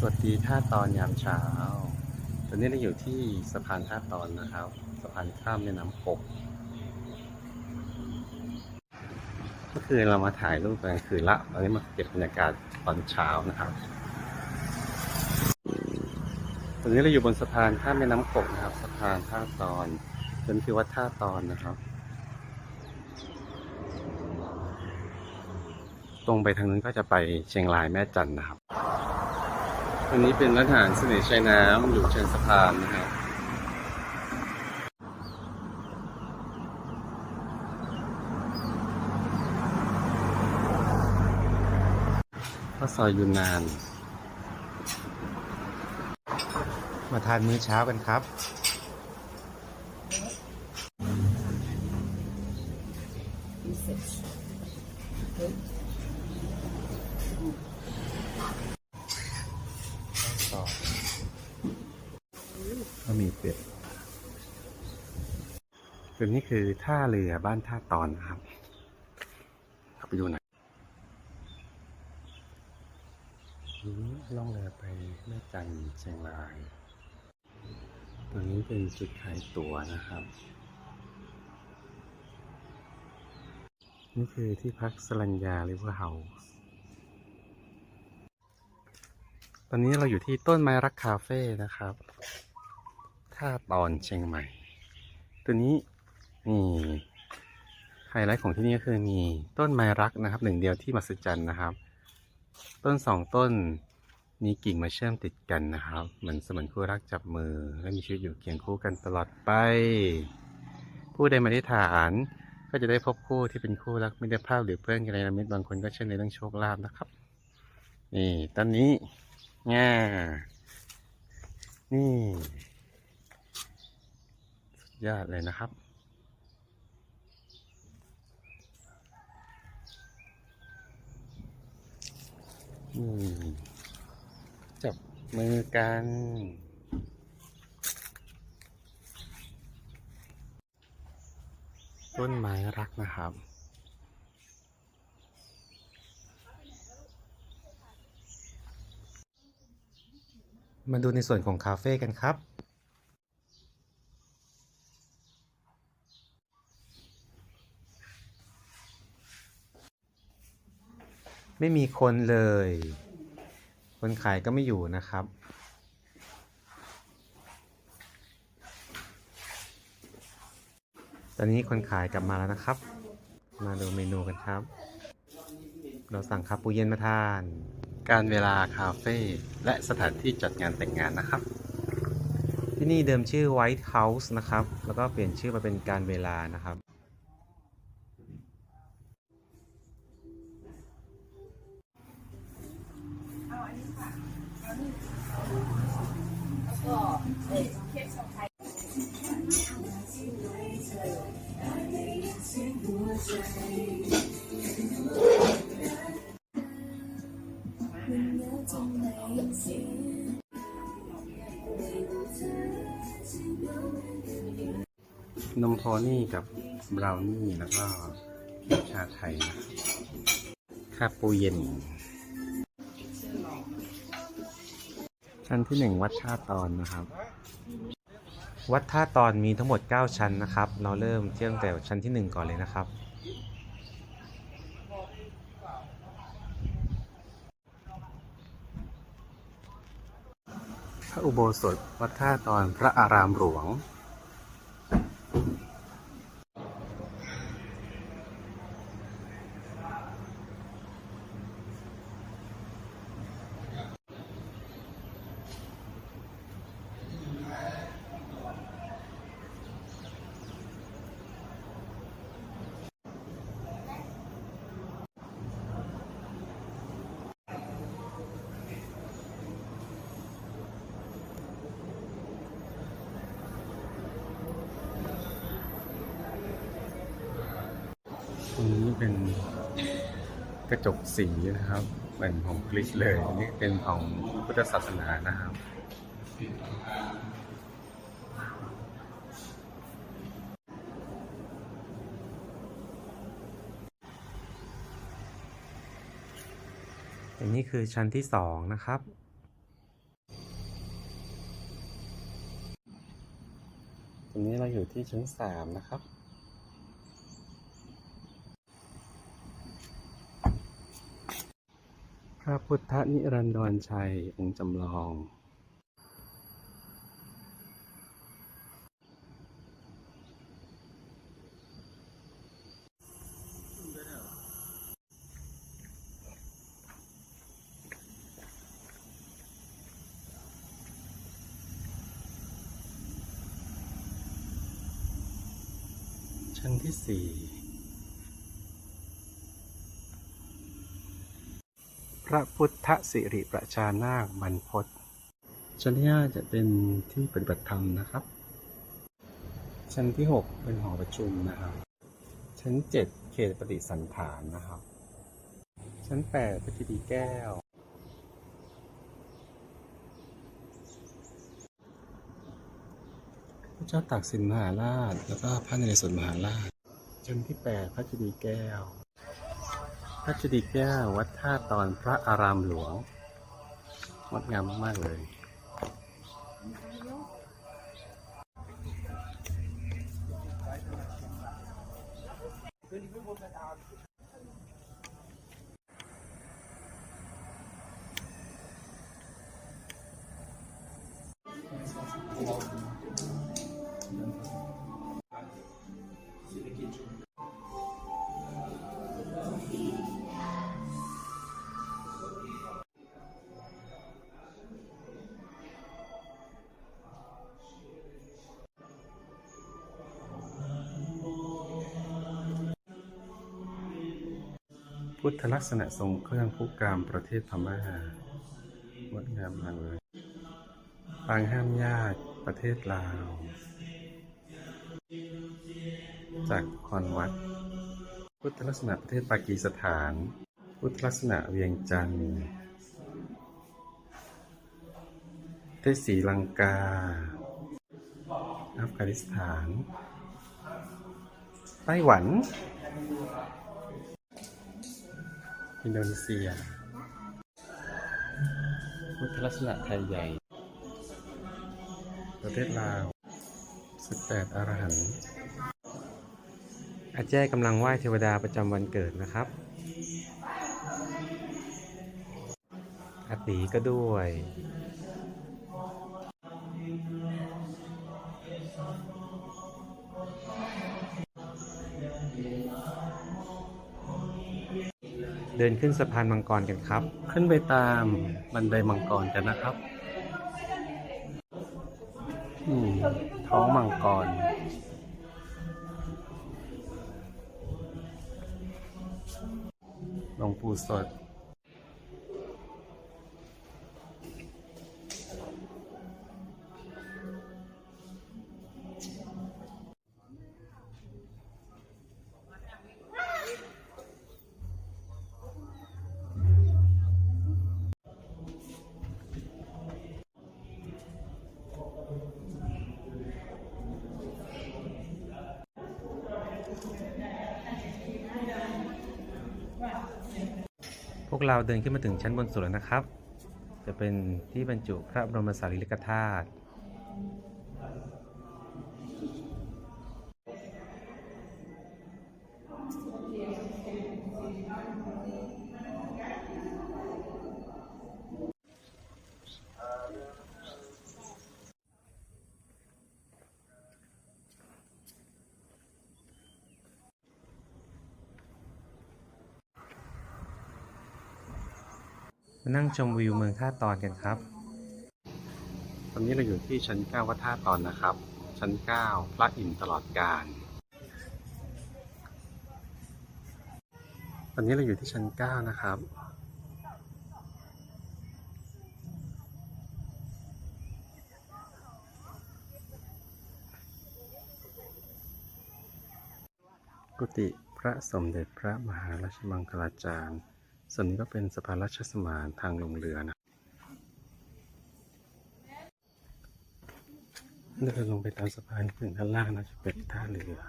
สวัสดีท่าตอนยามเช้า ตอนนี้เราอยู่ที่สะพานท่าตอนนะครับ สะพานข้ามแม่น้ำกบเมื่อคืนเรามาถ่ายรูปกลางคืนละ ตอนนี้มาเก็บบรรยากาศตอนเช้านะครับ ตอนนี้เราอยู่บนสะพานข้ามแม่น้ำกบนะครับ สะพานท่าตอนเป็นคือวัดท่าตอนนะครับ ตรงไปทางนั้นก็จะไปเชียงรายแม่จันนะครับ อันนี้เป็นร้านอาหารเสน่ห์ชายน้ำอยู่เชิงสะพานนะครับข้าวซอยยูนนาน มาทานมื้อเช้ากันครับต่อก็มีเป็ด ตัวนี้คือท่าเรือบ้านท่าตอนนะครับเข้าไปดูหน่อยล่องเรือไปแม่จันเชียงรายตรงนี้เป็นจุดขายตั๋วนะครับ นี่คือที่พักสลัญญาริเวอร์เฮาส์ตอนนี้เราอยู่ที่ต้นไม้รักคาเฟ่นะครับ ท่าตอนเชียงใหม่ ตัวนี้ นี่ไฮไลท์ของที่นี่ก็คือมีต้นไม้รักนะครับ หนึ่งเดียวที่มหัศจรรย์นะครับ ต้นสองต้นมีกิ่งมาเชื่อมติดกันนะครับ เหมือนเสมือนคู่รักจับมือ และมีชีวิตอยู่เคียงคู่กันตลอดไป ผู้ใดมาได้ฐานก็จะได้พบคู่ที่เป็นคู่รักไม่ได้ภาพหรือเพื่อนกันในละมิตบางคนก็เชื่อในเรื่องโชคลาภนะครับ นี่ตอนนี้ง่านี่ สุดยอดเลยนะครับ จับมือกันต้นไม้รักนะครับ มาดูในส่วนของคาเฟ่กันครับ ไม่มีคนเลย คนขายก็ไม่อยู่นะครับ ตอนนี้คนขายกลับมาแล้วนะครับ มาดูเมนูกันครับ เราสั่งคาปูเย็นมาทาน การเวลาคาเฟ่และสถานที่จัดงานแต่งงานนะครับ ที่นี่เดิมชื่อ White House นะครับ แล้วก็เปลี่ยนชื่อมาเป็นการเวลานะครับ นมโพนี่กับบราวนี่แล้วก็ชาไทยนะครับคาปูเย็น ชั้นที่หนึ่งวัดท่าตอนนะครับ วัดท่าตอนมีทั้งหมด 9 ชั้นนะครับ เราเริ่มเที่ยงแต่ชั้นที่ 1 ก่อนเลยนะครับ พระอุโบสถวัดท่าตอนพระอารามหลวง ตรงนี้เป็นกระจกสีนะครับ เป็นของกรีกเลยนี่เป็นของพุทธศาสนานะครับอันนี้คือชั้นที่สองนะครับ ตรงนี้เราอยู่ที่ชั้นสามนะครับ ระพุทธนิรันดรชัย องค์จำลอง ชั้นที่สี่ พระพุทธสิริประชานาคบรรพตชั้นที่ห้าจะเป็นที่ปฏิบัติธรรมนะครับ ชั้นที่หกเป็นหอประชุมนะครับ ชั้นเจ็ดเขตปฏิสันฐานนะครับ ชั้นแปดพระเจดีย์แก้ว พระเจ้าตากสินมหาราช แล้วก็พระนเรศวรมหาราช ชั้นที่แปดพระเจดีแก้ว ระเจดีย์แก้ววัดท่าตอนพระอารามหลวงงดงามมากเลย พุทธลักษณะทรงเครื่องผู้กามประเทศพม่างดงามมากเลยปางห้ามญาติประเทศลาว จากคอนวัด พุทธลักษณะประเทศปากีสถาน พุทธลักษณะเวียงจันทร์ประเทศศรีลังกา อัฟกานิสถาน ไต้หวัน อินโดนีเซียพุทธลักษณะไทยใหญ่ ประเทศลาวสิบแปดอรหันต์อาแจ้กำลังไหว้เทวดาประจำวันเกิดนะครับอาตีก็ด้วย เดินขึ้นสะพานมังกรกันครับ ขึ้นไปตามบันไดมังกรกันนะครับท้องมังกร หลวงปู่สด พวกเราเดินขึ้นมาถึงชั้นบนสุดแล้วนะครับ จะเป็นที่บรรจุพระบรมสารีริกธาตุ มานั่งชมวิวเมืองท่าตอนกันครับ ตอนนี้เราอยู่ที่ชั้น 9 วัดท่าตอนนะครับ ชั้น 9 พระอินทร์ตลอดกาลตอนนี้เราอยู่ที่ชั้น 9 นะครับกุฏิพระสมเด็จพระมหาราชมังคลาจารย์ ส่วนนี้ก็เป็นสะพานราชสมานทางลงเรือนะเดินลงไปตามสะพานถึงด้านล่างนะจะเป็นท่าเรือ